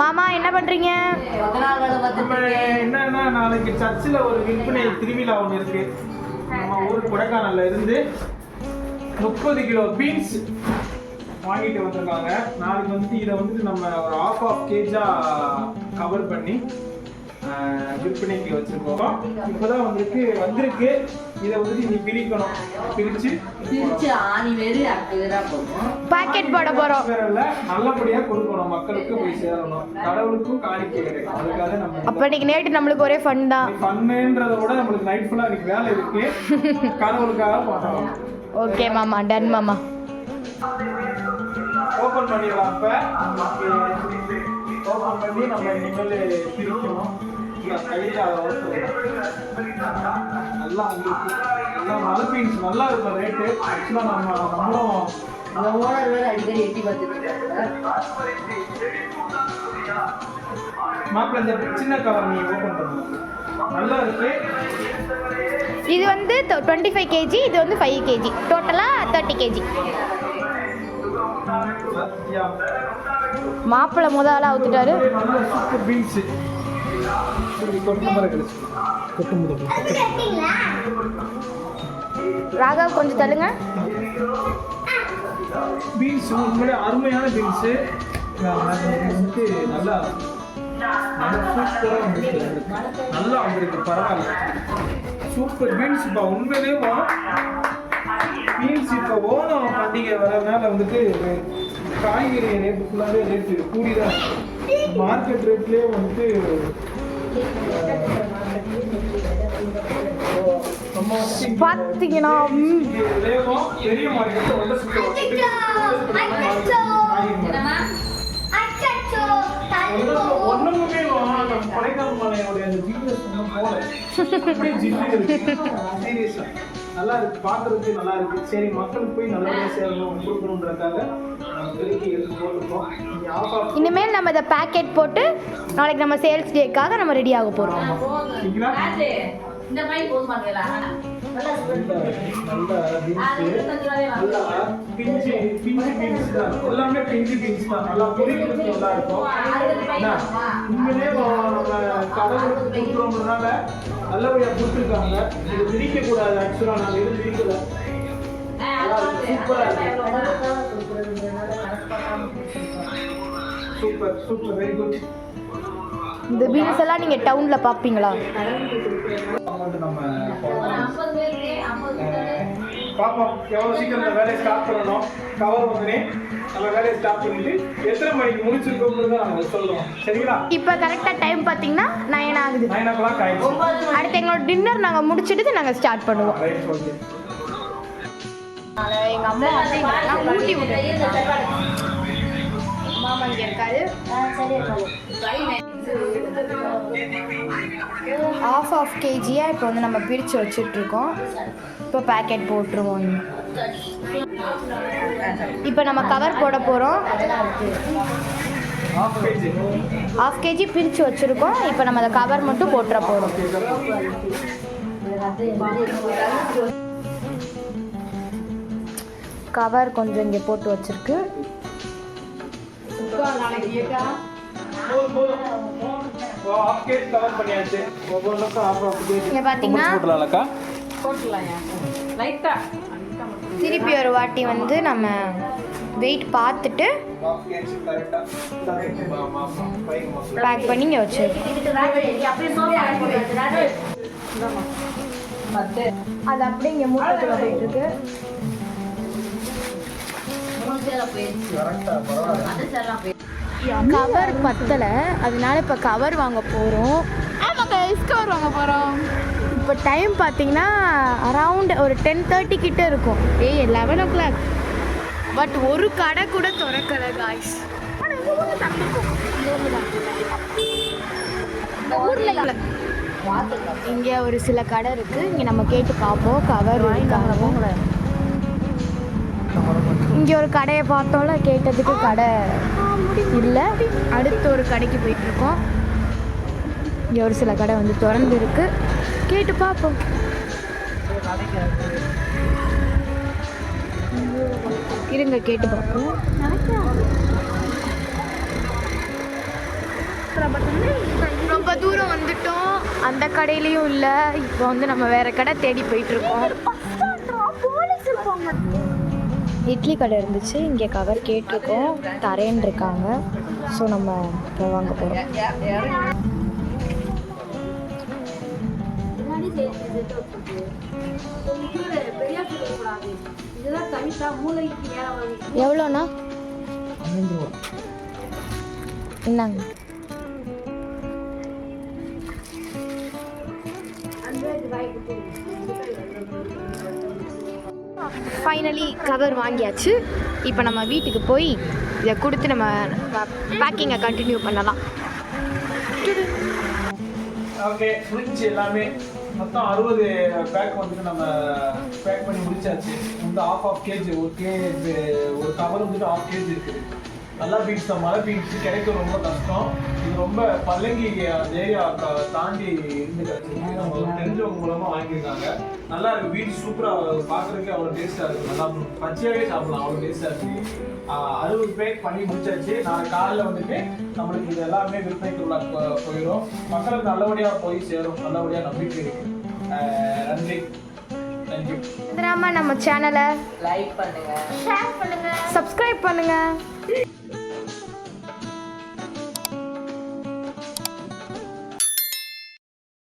மாமா என்ன பண்றீங்க? என்னன்னா நாளைக்கு சர்ச்சில் ஒரு விற்பனை திருவிழா ஒன்று இருக்கு. நம்ம ஊர் கொடைக்கானல்ல இருந்து முப்பது கிலோ பீன்ஸ் வாங்கிட்டு வந்திருக்காங்க. நாளைக்கு வந்து இதை வந்துட்டு நம்ம ஒரு ஆஃப் ஆஃப் கேஜா கவர் பண்ணி விற்பனைக்கு வச்சிருக்கோம். இப்போதான் வந்துருக்கு வந்திருக்கு. இதை வந்துட்டு நீ பிரிக்கணும். பிரிச்சு திருச்சி ஆணி வேறு பாக்கெட் போட போறோம். நல்லபடியா கொடுக்கணும் மக்களுக்கு போய் சேரணும். கடவுளுக்கும் காணிக்கை கிடைக்கும் அதுக்காக நம்ம அப்ப இன்னைக்கு நேற்று நம்மளுக்கு ஒரே ஃபன் தான். பண்ணுன்றத விட நம்மளுக்கு நைட் ஃபுல்லா இன்னைக்கு வேலை இருக்கு. கடவுளுக்காக பண்ணணும். ஓகே மாமா. டன் மாமா. ஓபன் பண்ணிடலாம் அப்ப. ஓபன் பண்ணி நம்ம இனிமேல் பிரிக்கணும் இல்ல, கையில அதை ஓட்டுறோம். நல்லா உங்களுக்கு நல்லா மழை பீன்ஸ் நல்லா இருக்கும் ரேட்டு ஆக்சுவலாக நம்ம நம்மளும் அந்த ஓனர் வேறு அடிக்கடி எட்டி பார்த்துட்டு இருக்காங்க மாப்பிள்ள இந்த சின்ன கவர் நீ ஓபன் பண்ணணும் நல்லா இருக்கு இது வந்து டுவெண்ட்டி ஃபைவ் கேஜி இது வந்து ஃபைவ் கேஜி டோட்டலாக தேர்ட்டி கேஜி. மாப்பிள்ளை முத ஆளா அவுத்துட்டாரு. நல்ல சூப்பர் கொஞ்சம் தள்ளுங்க. பீன்ஸ் உண்மையிலே அருமையான பீன்ஸு வந்துட்டு நல்லா சூப்பராக வந்துருக்கு நல்லா பரவாயில்ல சூப்பர் பீன்ஸ். இப்போ உண்மையிலேயே பீன்ஸ் இப்போ ஓணம் பண்டிகை வரதுனால வந்துட்டு காய்கறி ரேட்டு ஃபுல்லாகவே ரேட்டு கூடி தான் மார்க்கெட் ரேட்லேயே வந்துட்டு பார்த்தீங்கன்னா ம், லேகம் பெரிய மார்க்கெட் ஒன்றை சுற்றி ஒண்ணுமே நம்ம கொடைக்கானல் மலையோட அந்த ஜீனஸ் ஒன்றும் போல. நல்லா இருக்கு பார்க்கறதுக்கு நல்லா இருக்கு. சரி மக்களுக்கு போய் நல்லபடியா சேரணும் ஆஃப் இனிமேல் நம்ம இதை பேக்கெட் போட்டு நாளைக்கு நம்ம சேல்ஸ் டேக்காக நம்ம ரெடி ஆக போகிறோம்? இந்த மாதிரி போதும் மாட்டேங்களா நல்ல பிஞ்சு பிஞ்சு பீன்ஸ் தான். எல்லாமே பிஞ்சு பீன்ஸ் தான். நல்லா பொரிக்கிறதுக்கு நல்லா இருக்கும்? உண்மையிலே கொடுக்குறோம்னால நல்லபடியா கொடுத்துருக்காங்க. இது கூடாது ஆக்சுவலா நாங்க இருக்கு. சூப்பரா சூப்பர் சூப்பர் வெரி குட் இந்த பீன்ஸ் எல்லாம் நீங்கள் டவுனில் பார்ப்பீங்களா அமௌண்ட் நம்ம பார்ப்போம் எவ்வளோ சீக்கிரம் இந்த வேலையை ஸ்டார்ட் பண்ணணும்? கவர் வந்து நம்ம வேலையை ஸ்டார்ட் பண்ணிட்டு எத்தனை மணிக்கு முடிச்சிருக்கோம்னு நாங்கள் சொல்லுவோம் சரிங்களா? இப்போ கரெக்டாக டைம் பார்த்தீங்கன்னா நைன் ஆகுது. நைன் ஓ கிளாக் ஆயிடுச்சு. அடுத்து எங்களோட டின்னர் நாங்கள் முடிச்சிட்டு நாங்கள் ஸ்டார்ட் பண்ணுவோம். ரைட் ஓகே எங்கள் அம்மா வந்து இங்கெல்லாம் ஊட்டி விட்டு மாமா இங்கே இருக்காரு ஆஃப் ஆஃப் கேஜியாக இப்போ வந்து நம்ம பிரித்து வச்சிட்ருக்கோம். இப்போ பேக்கெட் போட்டுருவோம். இப்போ நம்ம கவர் போட போகிறோம் ஹாஃப் ஆஃப் கேஜி பிரித்து வச்சுருக்கோம். இப்போ நம்ம அதை கவர் மட்டும் போட்டுற போகிறோம் கவர் கொஞ்சம் இங்கே போட்டு வச்சிருக்கு. ஹாஃப் கேஜ் கவர் பண்ணியாச்சு ஒவ்வொன்றுக்கும் ஹாஃப் ஹாஃப் கேஜ் இங்க லைட்டா திருப்பி ஒரு வாட்டி வந்து நம்ம வெயிட் பார்த்துட்டு பைக் பண்ணி இங்கே வச்சிருக்கோம். அது அப்படியே இங்கே மூட்டத்தில் போயிட்டு இருக்கு போயிடுச்சு. கவர் பத்தலை. அதனால இப்போ கவர் வாங்க போகிறோம் ஆமாம் கைஸ் கவர் வாங்க போகிறோம் இப்போ டைம் பார்த்தீங்கன்னா அரவுண்ட் ஒரு டென் தேர்ட்டி கிட்ட இருக்கும். ஏய் லெவன் ஓ கிளாக் பட் ஒரு கடை கூட திறக்கலை காய்ஸ் ஊரில் இங்கே ஒரு சில கடை இருக்குது இங்கே நம்ம கேட்டு பார்ப்போம். கவர் இருக்காங்க இங்கே ஒரு கடையை பார்த்தோம்ல கேட்டதுக்கு கடை இல்லை. அடுத்து ஒரு கடைக்கு போயிட்டு இருக்கோம் இங்கே ஒரு சில கடை வந்து திறந்து இருக்கு கேட்டு பார்ப்போம். இருங்க கேட்டு பார்ப்போம். ரொம்ப தூரம் வந்துட்டோம். அந்த கடையிலயும் இல்லை. இப்போ வந்து நம்ம வேற கடை தேடி போயிட்டு இருக்கோம் இட்லி கடை இருந்துச்சு. இங்கே கவர் கேட்டிருக்கோம். தரேன்னு இருக்காங்க. ஸோ நம்ம இப்போ வாங்க போகிறோம் எவ்வளோண்ணா? என்னங்க? ஃபைனலி கவர் வாங்கியாச்சு. இப்போ நம்ம வீட்டுக்கு போய் இதை கொடுத்து நம்ம பேக்கிங்கை கண்டினியூ பண்ணலாம். ஓகே முடிஞ்சு எல்லாமே. மொத்தம் அறுபது பேக் வந்துட்டு நம்ம பேக் பண்ணி முடிச்சாச்சு. வந்து ஆஃப் ஆஃப் கேஜி ஒரு கேஜ் ஒரு கவர் வந்துட்டு ஆஃப் கேஜி இருக்குது. நல்லா பீட்ஸ் தான். மழை பீட்ஸ் கிடைக்க ரொம்ப கஷ்டம். இது ரொம்ப பல்லங்கி அந்த ஏரியா தாண்டி இருந்து கிடச்சிருக்கு நம்ம தெரிஞ்சவங்க மூலமாக வாங்கியிருக்காங்க. நல்லா இருக்கு. பீட்ஸ் சூப்பராக பார்க்குறதுக்கே அவ்வளோ டேஸ்ட்டாக இருக்குது நல்லா பச்சையாகவே சாப்பிடலாம். அவ்வளோ டேஸ்ட்டாக இருக்குது அறுபது பேக் பண்ணி முடிச்சாச்சு. நாளை காலைல வந்துட்டு நம்மளுக்கு இது எல்லாமே விற்பனைக்குள்ள போ- போயிடும் மக்களுக்கு நல்லபடியாக போய் சேரும். நல்லபடியாக நம்பிக்கை இருக்கு. நன்றி. நம்ம சேனலை லைக் பண்ணுங்க. சப்ஸ்கிரைப் பண்ணுங்க.